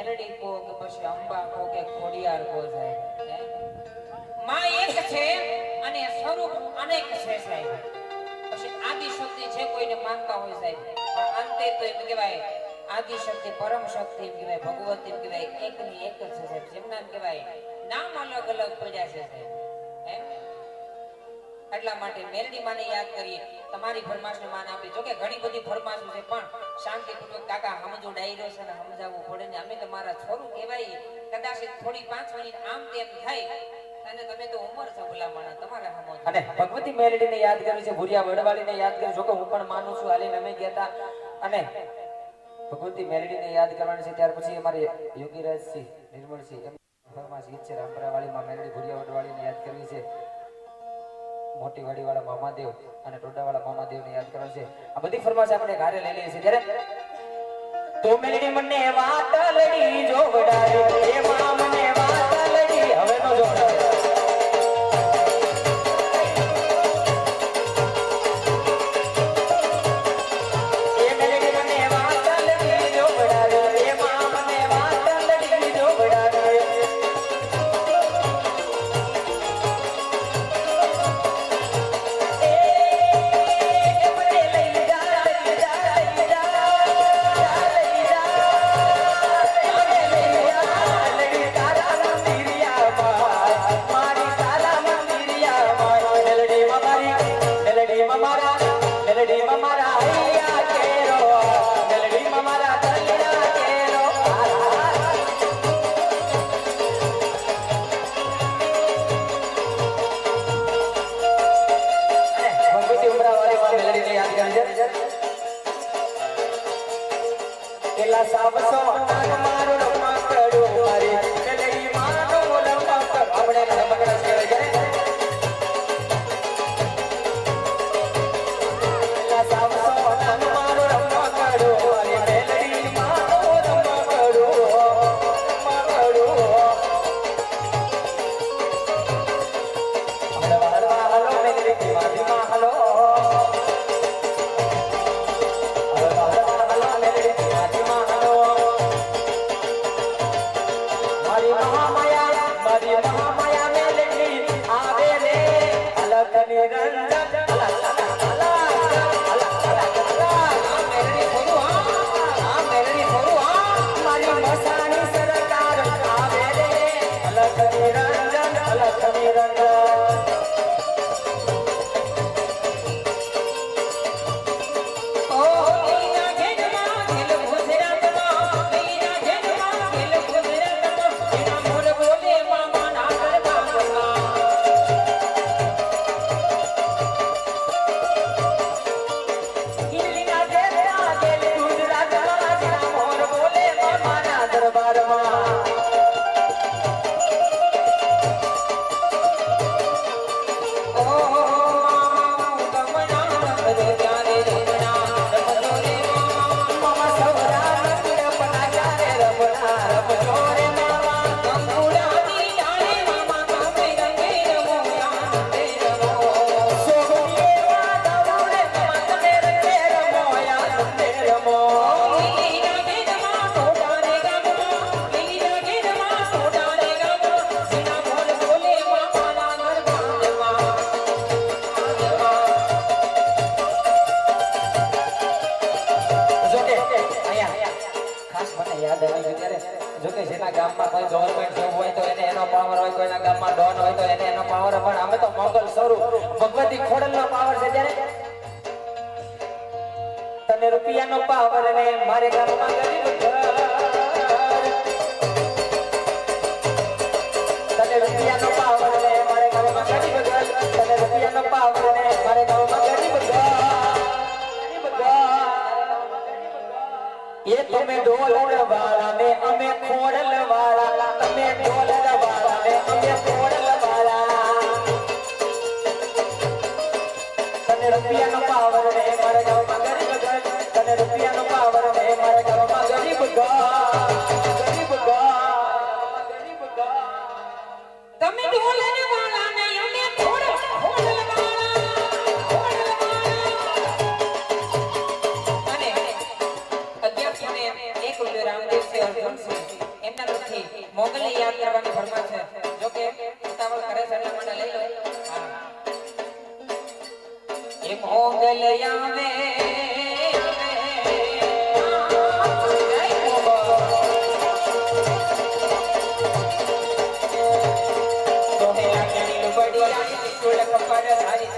મેરડી કો કે પછી અંબા કો કે ખોડિયાર કો જાય માં એક છે અને સ્વરૂપ અનેક છે સાહેબ. પછી આદિ શક્તિ છે, કોઈને માનતા હોય સાહેબ. પણ અંતે તો એમ કહેવાય આદિ શક્તિ પરમ શક્તિ એમ કહેવાય, ભગવતી એમ કહેવાય, એકની એક જ છે સાહેબ. જેમના કહેવાય, નામ અલગ અલગ પડ્યા છે સાહેબ. એટલા માટે મેલડી માને યાદ કરીએ. તમારી ફરમાશને માન આપે જો કે ઘણી બધી ફરમાશો છે, પણ શાંતિપૂર્વક, કાકા સમજો ડાયરો છે ને સમજાવવું પડે ને અમે તમારા છોરું કહેવાય કદાચ થોડી પાંચ મિનિટ આમ તેમ થાય ભગવતી મેલડીને યાદ કરી યાદ કરી જો હું પણ માનું છું, હાલીને અમે ગયા અને ભગવતી મેલડીને યાદ કરવાની છે, ત્યાર પછી અમારે યોગીરાજસિંહ, નિર્મળસિંહ, એમ ફરમાશ ઈચ્છ છે રામપરાવાળીમાં મોટી વાડીવાળા મામાદેવ અને ટોડાવાળા મામાદેવને યાદ કરવાની છે. આ બધી ફરમાશ આપણે ઘરે લઈ લઈએ છીએ. ત્યારે તો મેલડી મને વાત લડી જોવડાવી सब सौ યાદ આવી ગયું ત્યારે જોકે જેના ગામમાં કોઈ ગવર્મેન્ટ જોબ હોય તો એને એનો પાવર હોય, કોઈના ગામમાં ડોન હોય તો એને એનો પાવર પણ અમે તો મોગલ સ્વરૂપ. ભગવતી ખોડલનો પાવર છે ત્યારે. તને રૂપિયાનો પાવર ને મારે ગામમાં ગરીબ મોગલને યાદ કરવાની ફરમાન છે. જો કે ઉતાવળ કરે છે, એટલે મને લઈ લો. એ મોગલ આવે.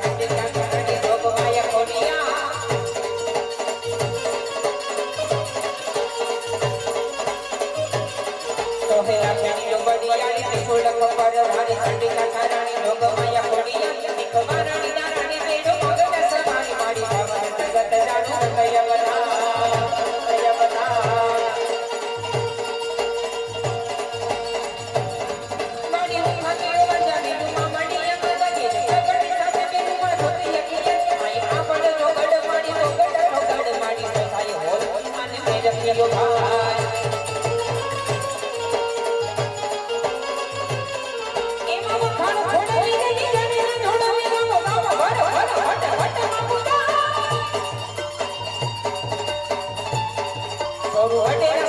Thank જય Thank you. ಹೋಗು ಹೊಟ್ಟೆ